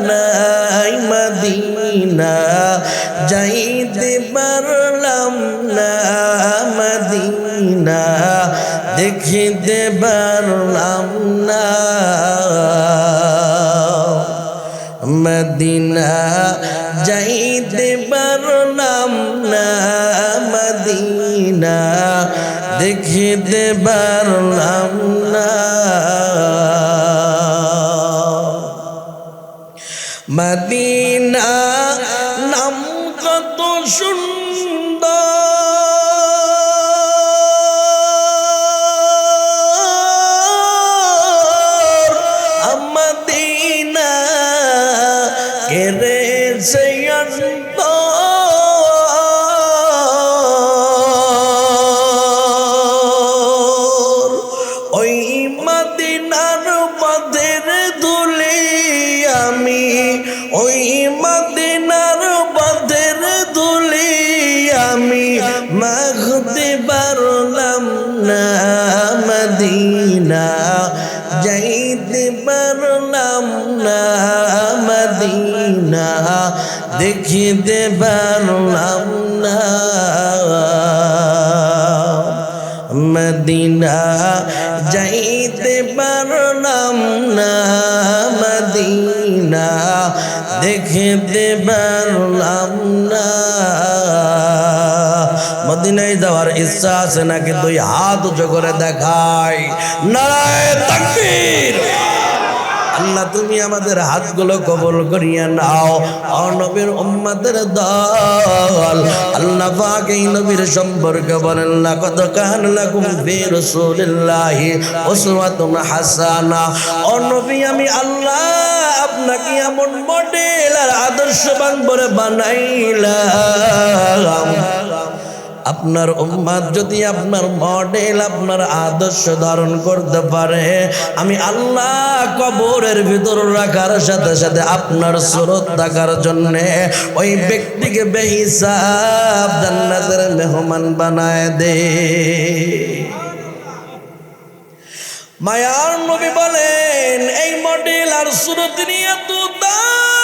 জানাই মদিনা, যাইতে পারলাম না মদিনা, দেখিতে পারলাম না। মদিনা, যাইতে পারলাম না মদিনা, দেখিতে পারলাম না। মদিনা নাম কত সুন্দর। আমদিনা কেরে সে দেখিতে পারলাম না। মদিনা যাইতে পারলাম না। মদিনা দেখিতে পারলাম না। মদিনায় যাওয়ার ইচ্ছা আছে নাকি দুই হাত উঁচু করে দেখায় নারায় আল্লাহ, তুমি আমাদের হাতগুলো কবল করিয়া নাও। অনবীর উম্মাদের দল। আল্লাহ পাক এই নবীর সম্পর্কে বলেন, লাকাদ কান লাকুম ফি রাসূলিল্লাহি উসওয়াতুন হাসানা। ও নবী আমি আল্লাহ আপনাকে এমন মডেল আর আদর্শবান করে বানাইলাম। আপনার উম্মাদ যদি আপনার মডেল, আপনার আদর্শ ধারণ করতে পারে, আমি আল্লাহ কবরের ভিতর রাখার সাথে সাথে আপনার সুরত থাকার জন্য ওই ব্যক্তিকে বেহিসাব জান্নাতের মেহমান বানায় দে। মায়ার নবী বলেন, এই মডেল আর সুরত নিয়ে এত দাম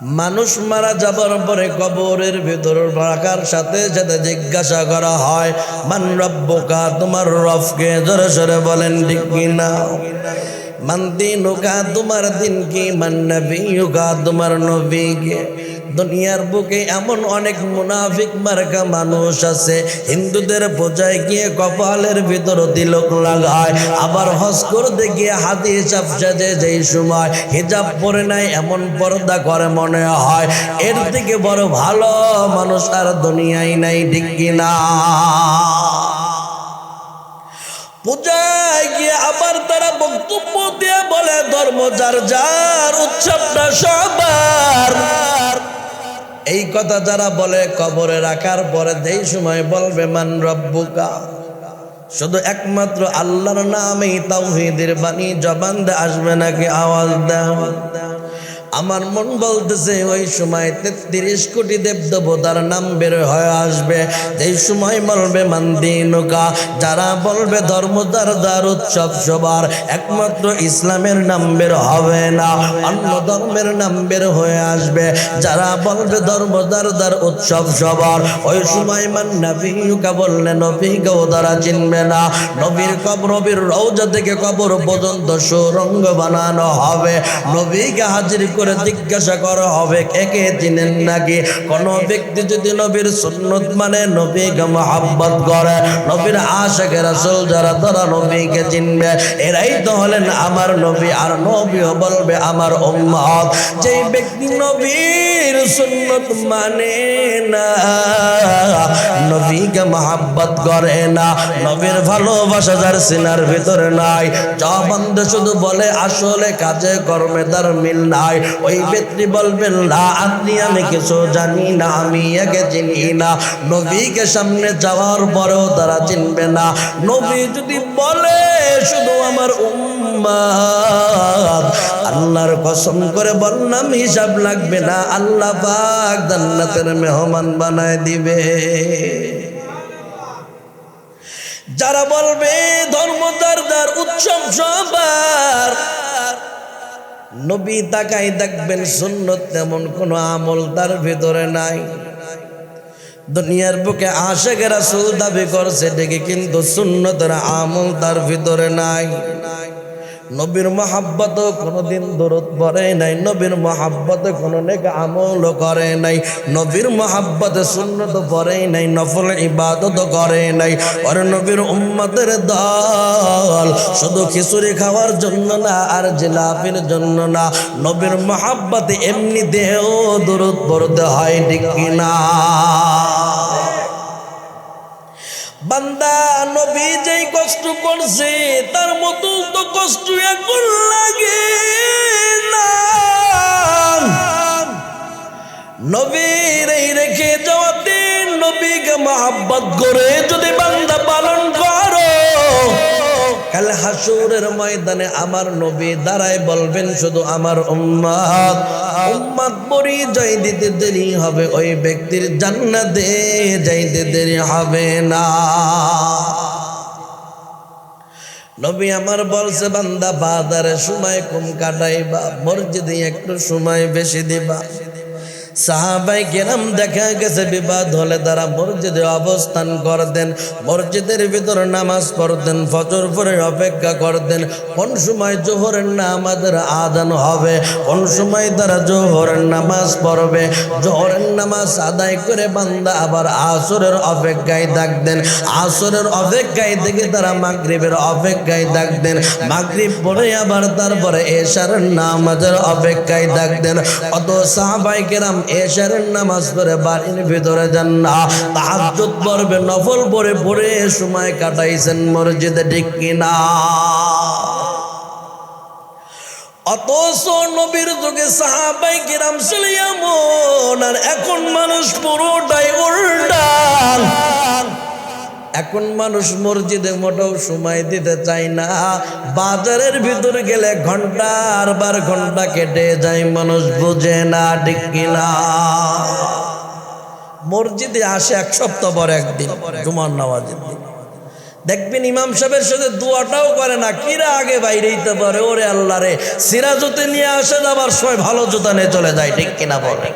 মানুষ মারা যাবার পরে কবরের ভেতর রাখার সাথে সাথে জিজ্ঞাসা করা হয়, মান রব্বকা, তোমার রফকে জোরে সরে বলেন, ঠিক কিনা? মান দিনুকা তোমার দিন কি মান নবীকা তোমার নবীকে। দুনিয়ার বুকে এমন অনেক মুনাফিক মার্কা মানুষ আছে, হিন্দুদের বোঝায় গিয়ে কপালের ভিতর তিলক লাগায়। আবার হজ করতে গিয়ে হাতি হিসাব সাজে যেই সময় হিজাব পরে নাই এমন পর্দা করে মনে হয়। এর থেকে বড় ভালো মানুষ আর দুনিয়ায় নাই, ঠিক কিনা? পূজায় গিয়ে আবার তারা বক্তব্য দিয়ে বলে, ধর্ম যার যার উৎসবটা সবার। এই কথা যারা বলে, কবরে রাখার পরে যেই সময় বলবে, মান রব্বুকা? শুধু একমাত্র আল্লাহর নামেই তাওহীদের বাণী জবান দে আসবে নাকি আওয়াজ দাও আমার মন বলতেছে, ওই সময় তেত্রিশ কোটি দেব দেবতার নাম বের হয়ে আসবে। এই সময় বলবে মান্দিনুকা যারা বলবে ধর্মদার দার উৎসব সবার, একমাত্র ইসলামের নাম বের হবে না, অন্য ধর্মের নাম বের হয়ে আসবে। যারা বলবে ধর্ম ধর্মদার দার উৎসব সবার, ওই সময় মান নবীকা বললে নবীকেও তারা চিনবে না। নবীর কবর, নবীর রৌজা থেকে কবর পর্যন্ত সুরঙ্গ বানানো হবে। নবীকে হাজির করে জিজ্ঞাসা করা হবে, কে কে চিনেন নাকি? কোন ব্যক্তি যদি নবীর সুন্নত মানে নবীকে মহাব্বত করে, নবীর আশেখের রাসূল যারা, তারা নবীকে চিনবে। এরাই তো হলেন আমার নবী, আর নবীও বলবে আমার উম্মত। যেই ব্যক্তি নবীর সুন্নত মানে না, নবীকে মহাব্বত করে না, নবীর ভালোবাসা যার সিনার ভিতরে নাই, যা বন্ধে শুধু বলে আসলে কাজে কর্মে তার মিল নাই ওই ব্যক্তি বলবেন না আপনি আমি কিছু জানি না, আমি একে চিনি না। নবীকে সামনে যাওয়ার পরেও তারা চিনবে না। নবী যদি বলে, শুধু আমার উম্মাদ। আল্লাহর কসম করে বললাম, হিসাব লাগবে না, আল্লাহ পাক জান্নাতের মেহমান বানায় দিবে। যারা বলবে ধর্মদারদার উৎসব সবার। নবী তাকাই দেখবেন সুন্নত তেমন কোনো আমল তার ভিতরে নাই। দুনিয়ার বুকে আশেখ রাসুল দাবি করছে ডেকে কিন্তু সুন্নতের আমল তার ভিতরে নাই। নবীর মহাব্বত কোনোদিন দূরত পড়ে নাই, নবীর মহাব্বত কোনো নেক আমল করে নাই, নবীর মহাব্বত সুন্নত পড়ে নাই, নফল ইবাদত করে নাই। আর নবীর উম্মতের দল শুধু খিচুড়ি খাওয়ার জন্য না, আর জিলাপির জন্য না, নবীর মহাব্বত এমনি দেহ দূরত পড়তে হয়, ঠিক কিনা? বান্দা, নবী যেই কষ্ট করছে, তার মতো তো কষ্ট এখন লাগে না। নবীর এই রেখে যাওয়াতে নবীকে মহাব্বত করে যদি বান্দা পালন করো কাল হাসুরের ময়দানে আমার নবী দাঁড়ায় বলবেন, শুধু আমার উম্মাদ উম্মাদ পরিচয় দিতে দেরি হবে, ওই ব্যক্তির জান্নাতে যাইতে দেরি হবে না। নবী আমার বলছে, বান্দা বাজারে সময় কম কাটাইবা, মসজিদে একটু সময় বেশি দিবা। সাহাবাই কেরাম দেখা গেছে, বিবাদ হলে তারা মসজিদে অবস্থান করতেন, মসজিদের ভিতরে নামাজ পড়তেন, ফজর পরে অপেক্ষা করতেন। কোন সময় জোহরের নামাজের আদান হবে, কোন সময় তারা জোহরের নামাজ পড়বে। জোহরের নামাজ আদায় করে বান্দা আবার আসরের অপেক্ষায় থাকতেন। আসরের অপেক্ষায় থেকে তারা মাগরিবের অপেক্ষায় থাকতেন। মাগরিব পরে আবার তারপরে এশার নামাজের অপেক্ষায় থাকতেন। অত সাহাবাই কেরাম এশারের নামাজ পড়ে বাড়ির ভিতরে যান না। তাহাজ্জুদ পড়বে নফল পড়ে পড়ে সময় কাটাইছেন মসজিদে ঠিক কিনা। অথচ নবীর যুগে সাহাবাই কিরাম ছিল এমন, আর এখন মানুষ পুরোটাই উল্টা। এখন মানুষ মসজিদে মোটেও সময় দিতে চায় না। বাজারের ভিতরে গেলে ঘণ্টার বার ঘণ্টা কেটে যায়, মানুষ বুঝে না, ঠিক কিনা মসজিদে আসে এক সপ্তাহ পর একদিন, জুমার নামাজের দিন। দেখবেন ইমাম সাহেবের সাথে দোয়াটাও করে না, কিরা আগে বাইরে দিতে পারে? ওরে আল্লাহ রে সিরা জুতে নিয়ে আসে আবার সময় ভালো জুতা নিয়ে চলে যায়, ঠিক কিনা বলে?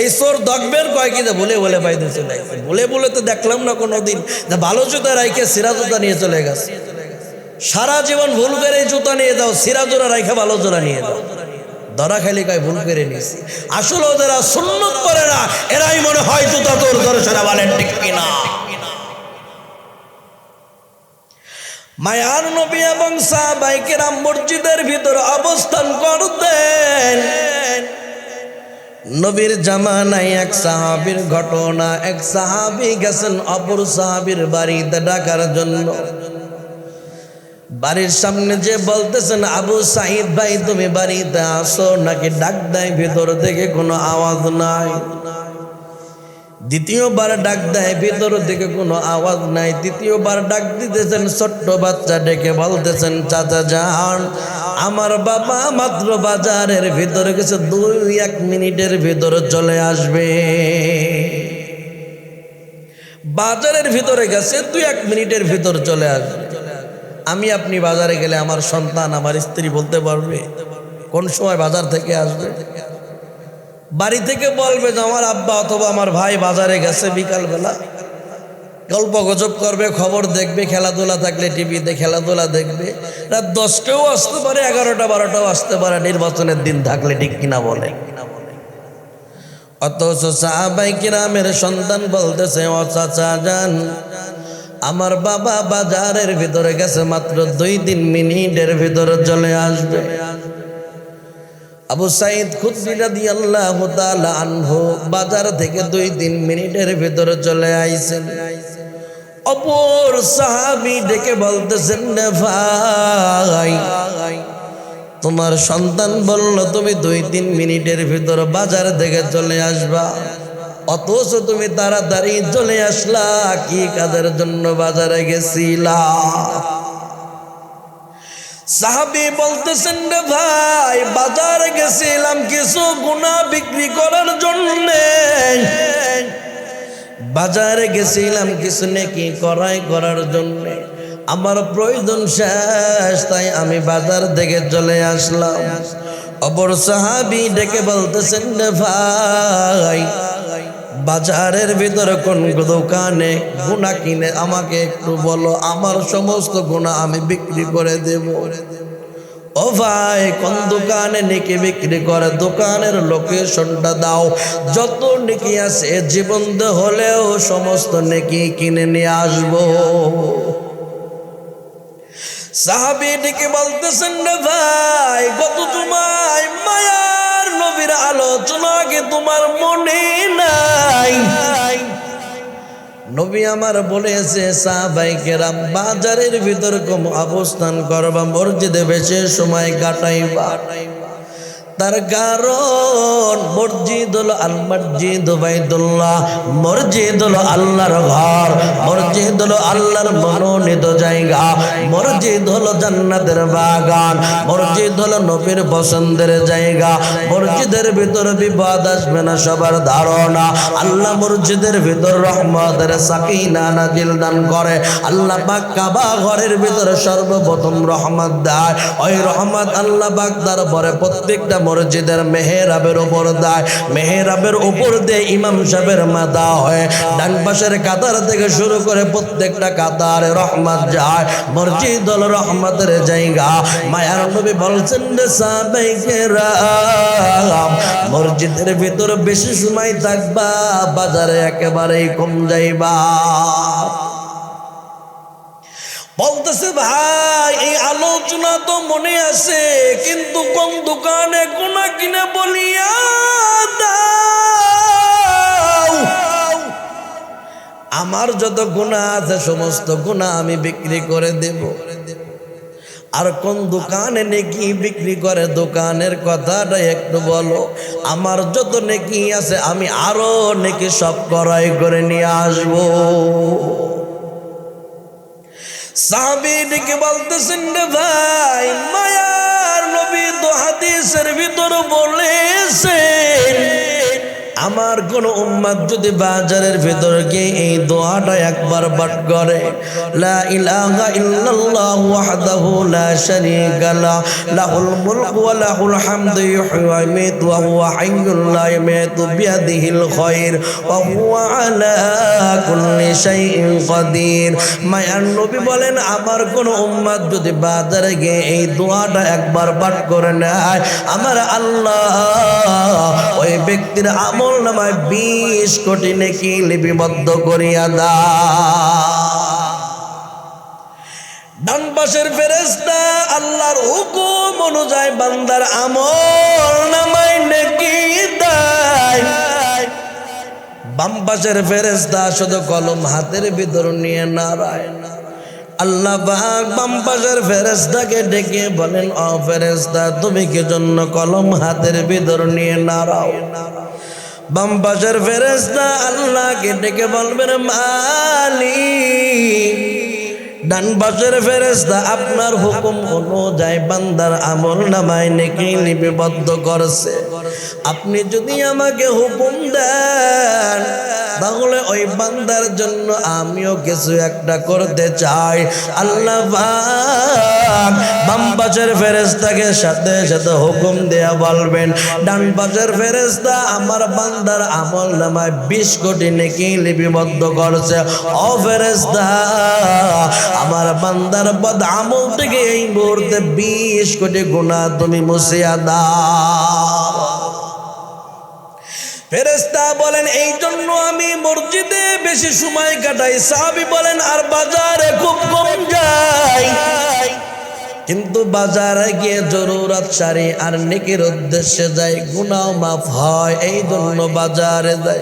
এই সোর দগবের কয় কি বলে বলে বাইরে চলে বলে বলে তো দেখলাম না কোনো দিন ভালো জুতা রাইকে সিরা জুতা নিয়ে চলে গেছে। সারা জীবন ভুল করে জুতা নিয়ে দাও সিরা জোড়া রাইখে ভালো জোড়া নিয়ে দাও ধরা খালি কয় ভুল করে নিয়েছি। আসলে ওদের সুন্নত করে না, এরাই মনে হয় জুতা তোর ধরে সেরা বলেন, ঠিক কিনা? মায়ার নবী এবং সাহাবাইকেরাম মসজিদের ভিতর অবস্থান করতেন। নবীর জামানায় এক সাহাবির ঘটনা, এক সাহাবি গেছেন অপর সাহাবির বাড়িতে ডাকার জন্য। বাড়ির সামনে যে বলতেছেন, আবু সাহিদ ভাই, তুমি বাড়িতে আসো, নাকি ডাক দেয়? ভিতর থেকে কোনো আওয়াজ নাই। দ্বিতীয়বার ডাক দেয়, ভিতর থেকে কোনো আওয়াজ নাই। তৃতীয়বার ডাক দিতেছেন, ছোট্ট বাচ্চা ডেকে বলতেছেন, চাচা যান, আমার বাবা মাত্র বাজারের ভিতরে গেছে, দুই এক মিনিটের ভিতরে চলে আসবে। বাজারের ভিতরে গেছে, দুই এক মিনিটের ভিতর চলে আসবে। আমি আপনি বাজারে গেলে আমার সন্তান, আমার স্ত্রী বলতে পারবে, কোন সময় বাজার থেকে আসবে? বাড়ি থেকে বলবে যে, আমার আব্বা অথবা আমার ভাই বাজারে গেছে বিকালবেলা। গল্প গজব করবে, খবর দেখবে, খেলাধুলা থাকলে টিভিতে খেলাধুলা দেখবে। রাত দশটাও আসতে পারে, এগারোটা, বারোটাও আসতে পারে, নির্বাচনের দিন থাকলে ঠিক কিনা বলে? অথচ সাহাবাই কিরামের সন্তান বলতেছে, ও যান, আমার বাবা বাজারের ভিতরে গেছে মাত্র দুই, তিন মিনিটের ভিতরে চলে আসবে। আবু সাইদ খুদ্রি রাদিয়াল্লাহু তাআলা আনহু বাজার থেকে দুই তিন মিনিটের ভিতরে চলে আইছেন। অপর সাহাবি ডেকে বলতেছেন ভাই, তোমার সন্তান বলল তুমি দুই তিন মিনিটের ভিতর বাজার থেকে চলে আসবা। অথচ তুমি তাড়াতাড়ি চলে আসলা, কি কাজের জন্য বাজারে গেছিলা? সাহাবি বলতেছেন, রে ভাই, বাজারে গেছিলাম কিছু গুণা বিক্রি করার জন্যে। বাজারে গেছিলাম কিছু নাকি করাই করার জন্যে। আমার প্রয়োজন শেষ, তাই আমি বাজার থেকে চলে আসলাম। অপর সাহাবি ডেকে বলতেছেন, রে ভাই বাজারের ভিতরে কোন দোকানে গুণা কিনে, আমাকে একটু বলো, আমার সমস্ত গুণা আমি বিক্রি করে দেব। ও ভাই, কোন দোকানে নেকি বিক্রি করে? দোকানের লোকেশনটা দাও। যত নেকি আছে, জীবন্ত হলেও সমস্ত নেকি কিনে নিয়ে আসব। সাহাবি ডেকে বলতেছেন ভাই, গত তোমায় মায়ার নবীর আলোচনা কি তোমার মনে নাই। নবী আমার বলেছে সাহবাইকেরাম বাজারের ভিতর কম অবস্থান করবা, মসজিদে বেশি সময় কাটাইবা। তার কারণ মসজিদ হলো আল মসজিদ বাইদুল্লাহ মসজিদ হলো আল্লাহর ঘর মসজিদ হলো আল্লাহর মনোনীত জায়গা, মসজিদ হলো জান্নাতের বাগান, মসজিদ হলো নবীর পছন্দের জায়গা, মসজিদের ভিতরে বিপদ আসবে না সবার ধারণা। আল্লাহ মসজিদের ভিতর রহমতের সাকিনা নাজিল দান করে। আল্লাহ পাক কাবা ঘরের ভিতরে সর্বপ্রথম রহমত দেয়। ওই রহমত আল্লাহ পাক তারপরে প্রত্যেকটা মসজিদের মেহেরাবের উপর দেয়। মেহেরাবের উপর দিয়ে ইমাম সাহেবের মাথা হয়। ডান পাশের কাতার থেকে শুরু করে প্রত্যেকটা কাতারে রহমত যায়। মসজিদ হল রহমতের জায়গা। মায়ার নবী বলছেন মসজিদের ভিতর বেশি সময় থাকবা, বাজারে একেবারেই কম যাইবা। বলতেছে, ভাই, এই আলোচনা তো মনে আছে, কিন্তু কোন দোকানে কোনা কিনে বলিয়া আমার যত গুণা আছে, সমস্ত গুণা আমি বিক্রি করে দেব। আর কোন দোকানে নেকি বিক্রি করে, দোকানের কথাটা একটু বলো। আমার যত নেকি আছে, আমি আরও নেকি সব করাই করে নিয়ে আসব। সাহাবি ডেকে বলতেছেন রে ভাই মায়ার নবী তো হাদিসের ভিতর বলেছেন আমার কোন উম্মাদ যদি বাজারের ভিতর গিয়ে এই দোয়াটা একবার পাঠ করে, লা ইলাহা ইল্লাল্লাহু ওয়াহদাহু লা শারীকা লাহুল মুলকু ওয়া লাহুল হামদু ইহয়ি ওয়া ইউমীতু ওয়া হুয়া হাইয়্যুল লা ইয়ামুতু বিয়াদিহিল খায়র ওয়া হুয়া আলা কুল্লি শাইইন মায়ার নবী বলেন, আমার কোন উম্মাদ যদি বাজারে গিয়ে এই দোয়াটা একবার পাঠ করে নেয়, আমার আল্লাহ ওই ব্যক্তির আমল নামায় বিশ কোটি নেকি লিপিবদ্ধ করিয়া দা ডান পাশের ফেরেস্তা আল্লাহর হুকুম অনুযায়ী বান্দার আমল নামায় নেকি দেয়। বাম পাশের ফেরেস্তা শুধু কলম হাতের ভিতর নিয়ে নারায় আল্লাহ বাম পাশের ফেরেস্তাকে ডেকে বলেন, অ ফেরেস্তা তুমি কি জন্য কলম হাতের ভিতর নিয়ে নাড়াও? বাম বাজার ফেরেস্তা আল্লাহকে ডেকে বলবেন মালিক। ডান পাশের ফেরেস্তা আপনার হুকুম অনুযায়ী বান্দার আমল নামায় নেকি লিপিবদ্ধ করছে। আপনি যদি আমাকে হুকুম দেন, তাহলে ওই বান্দার জন্য আমিও কিছু একটা করতে চাই। আল্লাহ বাম পাশের ফেরেস্তাকে সাথে সাথে হুকুম দেয়া বলবেন, ডান পাশের ফেরেস্তা আমার বান্দার আমল নামায় বিশ কোটি নেকি লিপিবদ্ধ করছে। ও ফেরেস্তা আমার বান্দার পদ আমল থেকে এই মুহূর্তে বিশ কোটি গুণা তুমি মুছিয়া দাও। ফেরেস্তা বলেন এই জন্য আমি মসজিদে বেশি সময় কাটাই। সাহাবি বলেন, আর বাজারে খুব কম যাই। কিন্তু বাজারে গিয়ে জরুরত সারি আর নেকির উদ্দেশ্যে যাই গুনাও মাফ হয় এই জন্য বাজারে যাই।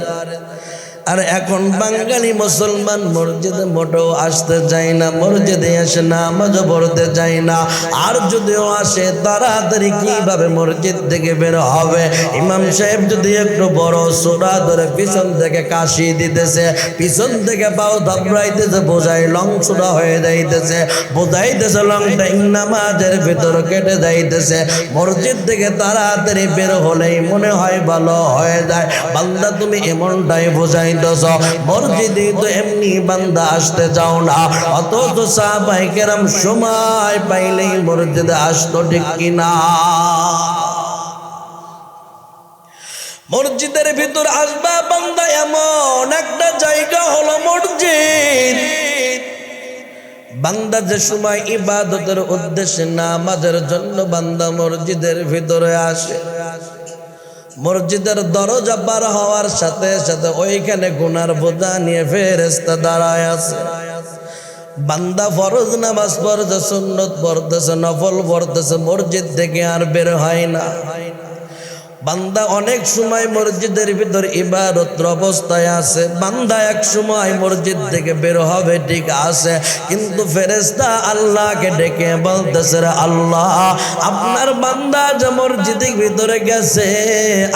আর এখন বাঙালি মুসলমান মসজিদে মোটেও আসতে চায় না, মসজিদে এসে নামাজও পড়তে চায় না। আর যদিও আসে, তাড়াতাড়ি কীভাবে মসজিদ থেকে বের হবে? ইমাম সাহেব যদি একটু বড় সোডা ধরে পিছন থেকে কাশি দিতেছে, পিছন থেকে পাও ধাপড়াইতেছে বোঝাই লং সোডা হয়ে যাইতেছে, বোঝাইতেছে লংটা নামাজের ভিতর কেটে যাইতেছে। মসজিদ থেকে তাড়াতাড়ি বের হলেই মনে হয় ভালো হয়ে যায়। বান্দা, তুমি এমনটাই বোঝাইতেছ মসজিদে এমনি বান্দা আসতে না। অথচ সাহাবাই কেরাম সময় পাইলেই মসজিদে আসতো ঠিক মসজিদের ভিতর আসবা বান্দা এমন একটা জায়গা হলো মসজিদ। বান্দা যে সময় ইবাদতের উদ্দেশ্যে নামাজের জন্য বান্দা মসজিদের ভিতরে আসে। মসজিদের দরজা পার হওয়ার সাথে সাথে ওইখানে গুনার বোঝা নিয়ে ফেরেস্তা দাঁড়ায় আছে। বান্দা ফরজ নামাজ পড়ছে সুন্নত পড়তেছে, নফল পড়তেছে, মসজিদ থেকে আর বের হয় না। বান্দা অনেক সময় মসজিদের ভিতর ইবাদত অবস্থায় আছে। বান্দা এক সময় মসজিদ থেকে বের হবে, ঠিক আছে। কিন্তু ফেরেস্তা আল্লাহকে ডেকে বলতেছে আল্লাহ, আপনার বান্দা যে মসজিদের ভিতরে গেছে,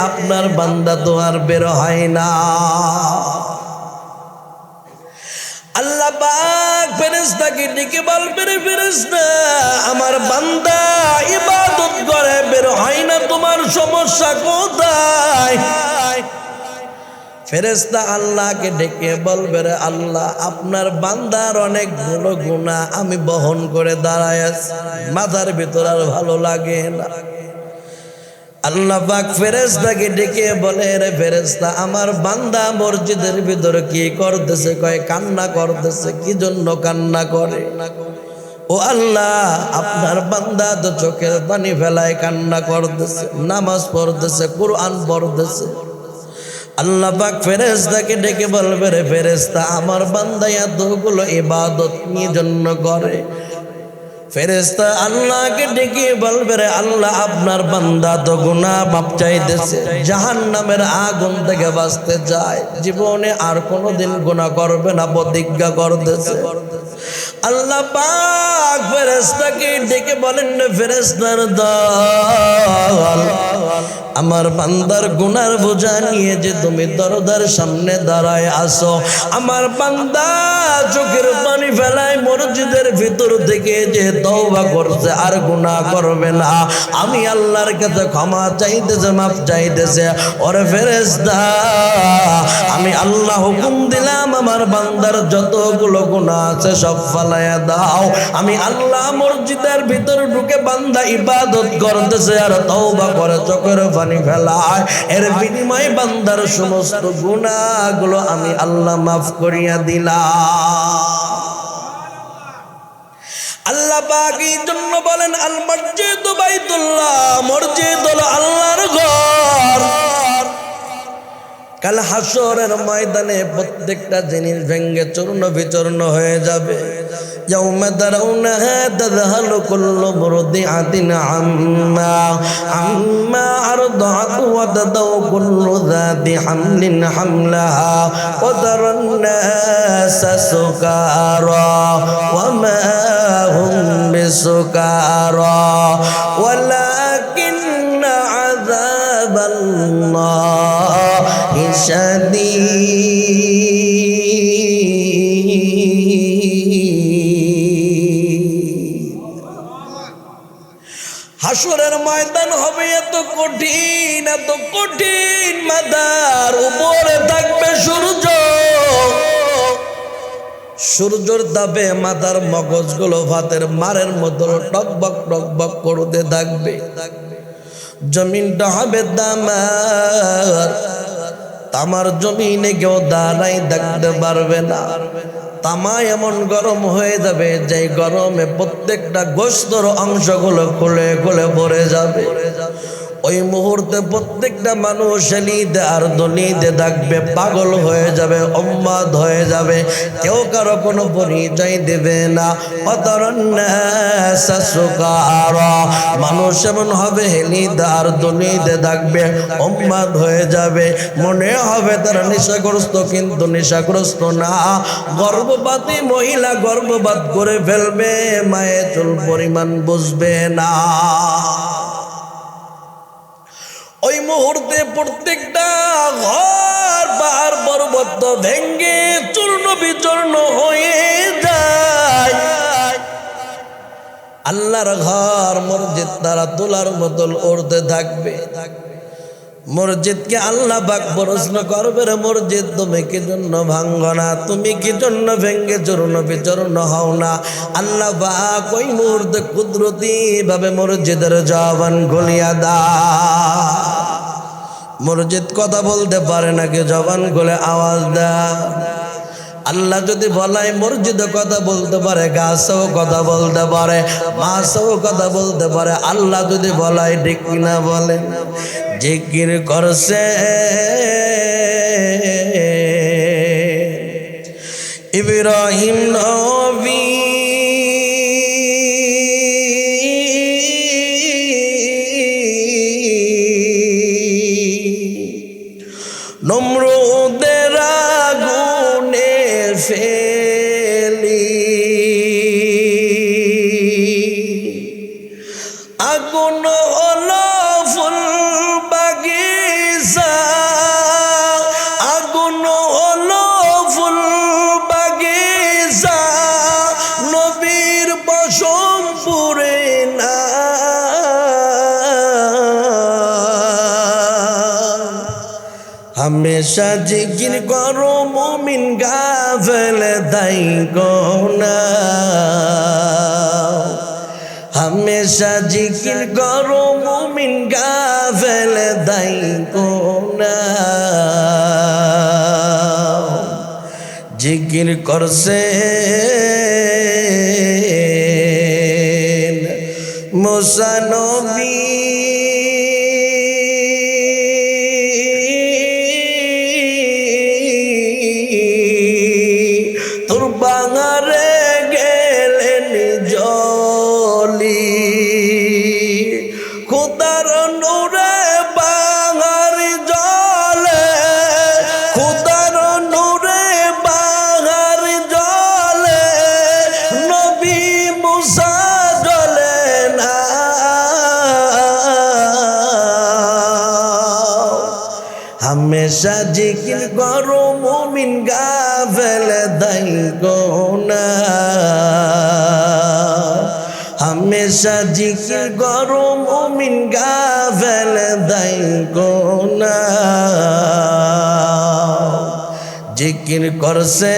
আপনার বান্দা তো আর বের হয় না। আল্লাহ পাক ফেরেশতাকে ডেকে বলবে রে ফেরেশতা, আমার বান্দা ইবাদত করে, বের হয় না তোমার সমস্যা কোথায়? ফেরেশতা আল্লাহকে ডেকে বলবে আল্লাহ, আপনার বান্দার অনেকগুলো গুণা আমি বহন করে দাঁড়ায় মাথার ভিতর আর ভালো লাগে না। আল্লাহ পাক ফেরেশতাকে ডেকে বলে, রে ফেরেশতা, আমার বান্দা মসজিদের ভিতরে কি করতেছে? কয়, কান্না করতেছে, কি জন্য কান্না করে? ও আল্লাহ, আপনার বান্দা তো চোখের পানি ফেলায় কান্না করতেছে, নামাজ পড়তেছে, কোরআন পড়তেছে। আল্লাহ পাক ফেরেশতাকে ডেকে বলবে, রে ফেরেশতা, আমার বান্দা এতগুলো ইবাদত কি জন্য করে ফেরেস্তা আল্লাহকে ডেকে বলবে, রে আল্লাহ, আপনার বান্দা তো গুনাহ মাপ চাইতেছে। জাহান নামের আগুন থেকে বাঁচতে যায়। জীবনে আর কোনোদিন গুনাহ করবে না, প্রতিজ্ঞা করতেছে। আল্লাহ পাক ফেরেস্তাকে ডেকে বলেন ফেরেস্তার দল, আমার বান্দার গুনার বোঝা নিয়ে যে তুমি দরদার সামনে দাঁড়ায় আসো আমার বান্দা চোখের পানি ফেলায় মসজিদের ভিতর থেকে যে তওবা করছে আর গুনাহ করবে না। আমি আল্লাহর কাছে ক্ষমা চাইতেছে, মাফ চাইতেছে। ওরে ফেরেশতা, আমি আল্লাহ হুকুম দিলাম, আমার বান্দার যতগুলো গুনাহ আছে সব ফালায়া দাও। আমি আল্লাহ মসজিদের ভিতর ঢুকে বান্দা ইবাদত করতেছে আর তওবা করে চোখের পানি ফেলায়। এর বিনিময়ে বান্দার সমস্ত গুনাহগুলো আমি আল্লাহ মাফ করিয়া দিলাম। আল্লাহ পাক এই জন্য বলেন আল মসজিদ বাইতুল্লাহ মসজিদ হলো আল্লাহর ঘর। কাল হাসরের ময়দানে প্রত্যেকটা জিনিস ভেঙ্গে চূর্ণ বিচূর্ণ হয়ে যাবে يوم ترونها تذهل كل مرضعة عما عما أرضعت وتضع كل ذات حمل حملها وترى الناس سكارى وما هم بسكارى ولكن عذاب الله شديد হাসরের ময়দান হবে এত কঠিন এত কঠিন মাদার উপরে থাকবে সূর্য সূর্যর তাপে মাথার মগজগুলো ভাতের মারের মতো টকবক টকবক করতে থাকবে জমিনটা হবে তামার তামার জমিনে কেউ দাঁড়াই দেখতে পারবে না। তামা এমন গরম হয়ে যাবে যে গরমে প্রত্যেকটা গোস্তর অংশগুলো খুলে খুলে ভরে যাবে। ওই মুহূর্তে প্রত্যেকটা মানুষ এলিতে আর দলিতে থাকবে, পাগল হয়ে যাবে, উম্মাদ হয়ে যাবে। কেউ কারও কোনো পরিচয় দেবে না। মানুষ এমন হবে হেলিতে আর দলিতে থাকবে, উম্মাদ হয়ে যাবে। মনে হবে তারা নেশাগ্রস্ত, কিন্তু নেশাগ্রস্ত না। গর্ভবতী মহিলা গর্ভপাত করে ফেলবে, মায়ের চুল পরিমাণ বুঝবে না। ওই মুহূর্তে প্রত্যেকটা ঘর বার পর্বত ভেঙ্গে চূর্ণ বিচূর্ণ হয়ে যায়। আল্লাহর ঘর মসজিদ তারা তোলার মতন উড়তে থাকবে। মসজিদকে আল্লাহ বাক প্রশ্ন করবে রে মসজিদ, তুমি কি জন্য ভাঙ্গ না? তুমি কি জন্য ভেঙ্গে চরণ বিচরণ হও না? আল্লাহ পাক ওই মুহূর্তে কুদরতি ভাবে মসজিদের জবান গলিয়া দা। মসজিদ কথা বলতে পারে নাকি জবান গলে আওয়াজ দা। আল্লাহ যদি বলাই মসজিদে কথা বলতে পারে, গাছও কথা বলতে পারে, মাছও কথা বলতে পারে, আল্লাহ যদি বলাই ঠিক না বলে? জিকির করছে। ইব্রাহিম নবী সাজিগির করো মমিন গাভেল দাই গোনা। হামেশা জিকির করো মমিন গাভেল দাই গোনা। জিকির করছে মোসানো হামেশা জিকির করো, মোমিন গা ফেলে দাই না। হামেশা জিকির করো, মোমিন গা ফেলে দাই না। জিকির করছে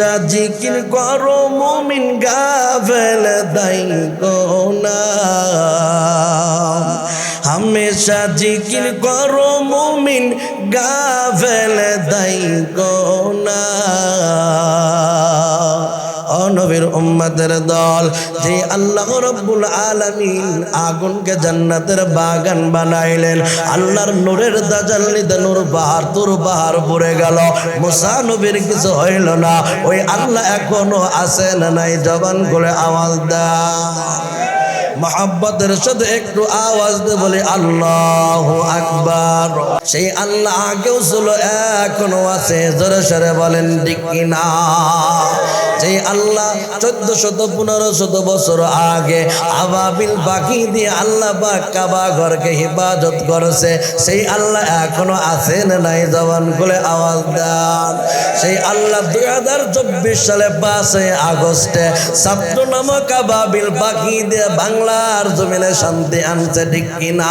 বৈশা জিকির করো মুমিন গাফেল দাই গোনা হামেশা জিকির কর মুমিন গাভেল দাই গোনা উম্মতের দল, যে আল্লাহ রব্বুল আলামিন আগুনকে জান্নাতের বাগান বানাইলেন। আল্লাহর নূরের দাজাল্লিতে নূর বাহার, তুর বাহার পড়ে গেল। মুসা নবীর কিছু হইল না। ওই আল্লাহ এখনও আছে না নাই? জবান করে আওয়াজ দেয় মহাব্বতের সাথে একটু আওয়াজ দিয়ে বলি আল্লাহ আকবার। সেই আল্লাহ আগেও ছিল, এখনও আছে। জোরে সরে বলেন, ঠিক না সেই আল্লাহ চোদ্দ শত পনেরো শত বছর আগে আবাবিল বাকি দিয়ে আল্লাহ বা কাবা ঘরকে হেফাজত করেছে, সেই আল্লাহ এখনও আছেন নাই? জবান খুলে আওয়াজ দেন। সেই আল্লাহ দুই হাজার চব্বিশ সালে পাঁচই আগস্টে ছাত্র নামক আবাবিল বাকি দিয়ে বাংলার জমিনে শান্তি আনছে, ঠিক কিনা?